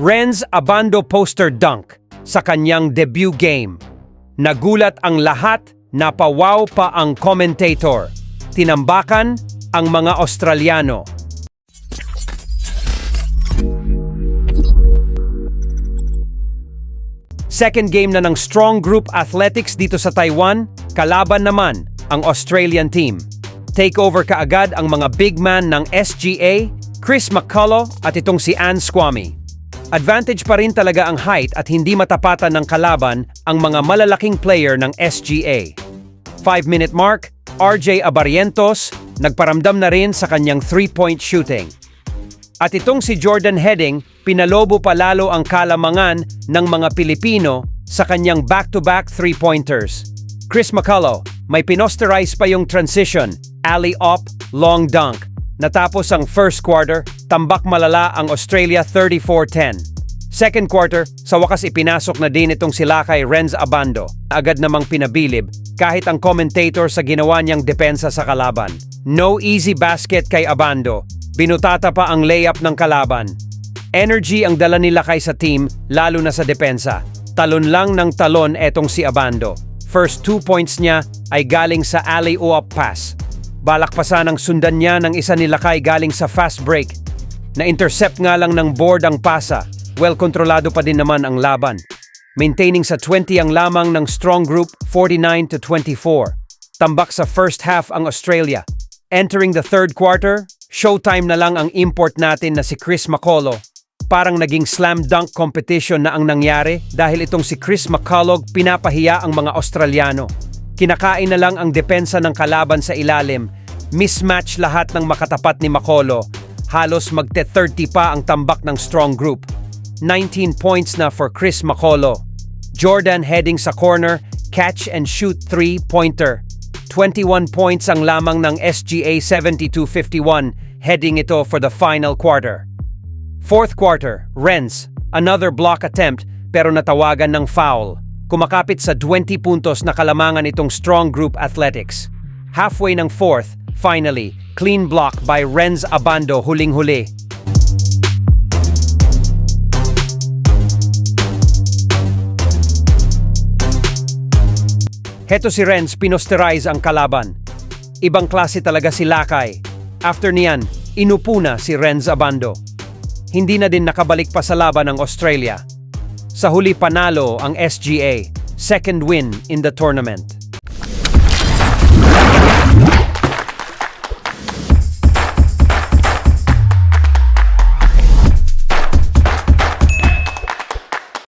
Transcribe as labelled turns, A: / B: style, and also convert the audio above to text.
A: Renz Abando poster dunk sa kanyang debut game. Nagulat ang lahat, napawaw pa ang commentator. Tinambakan ang mga Australiano. Second game na ng Strong Group Athletics dito sa Taiwan, kalaban naman ang Australian team. Takeover kaagad ang mga big man ng SGA, Chris McCullough at itong si Ann Squammy. Advantage pa rin talaga ang height at hindi matapatan ng kalaban ang mga malalaking player ng SGA. 5-minute mark, RJ Abarientos nagparamdam na rin sa kanyang 3-point shooting. At itong si Jordan Heading, pinalobo pa lalo ang kalamangan ng mga Pilipino sa kanyang back-to-back three-pointers. Chris McCullough, may pinosterize pa yung transition, alley-op, long dunk. Natapos ang first quarter, tambak malala ang Australia 34-10. Second quarter, sa wakas ipinasok na din itong sila kay Renz Abando. Agad namang pinabilib kahit ang commentator sa ginawa niyang depensa sa kalaban. No easy basket kay Abando. Binutata pa ang layup ng kalaban. Energy ang dala nila kay sa team, lalo na sa depensa. Talon lang ng talon etong si Abando. First two points niya ay galing sa alley-oop pass. Balak pa sanang sundan niya ng isa nilakay galing sa fast break. Na-intercept nga lang ng board ang pasa. Well kontrolado pa din naman ang laban. Maintaining sa 20 ang lamang ng strong group 49 to 24. Tambak sa first half ang Australia. Entering the third quarter, showtime na lang ang import natin na si Chris McCullough. Parang naging slam dunk competition na ang nangyari dahil itong si Chris McCullough pinapahiya ang mga Australiano. Kinakain na lang ang depensa ng kalaban sa ilalim. Mismatch lahat ng makatapat ni Makolo. Halos magte-30 pa ang tambak ng strong group. 19 points na for Chris Makolo. Jordan heading sa corner, catch and shoot three-pointer. 21 points ang lamang ng SGA 72-51, heading ito for the final quarter. Fourth quarter, Renz, another block attempt pero natawagan ng foul. Kumakapit sa 20 puntos na kalamangan itong strong group athletics. Halfway ng fourth, finally, clean block by Renz Abando huling-huli. Heto si Renz pinosterize ang kalaban. Ibang klase talaga si Lakay. After niyan, inupo na si Renz Abando. Hindi na din nakabalik pa sa laban ng Australia. Sa huli panalo ang SGA, second win in the tournament.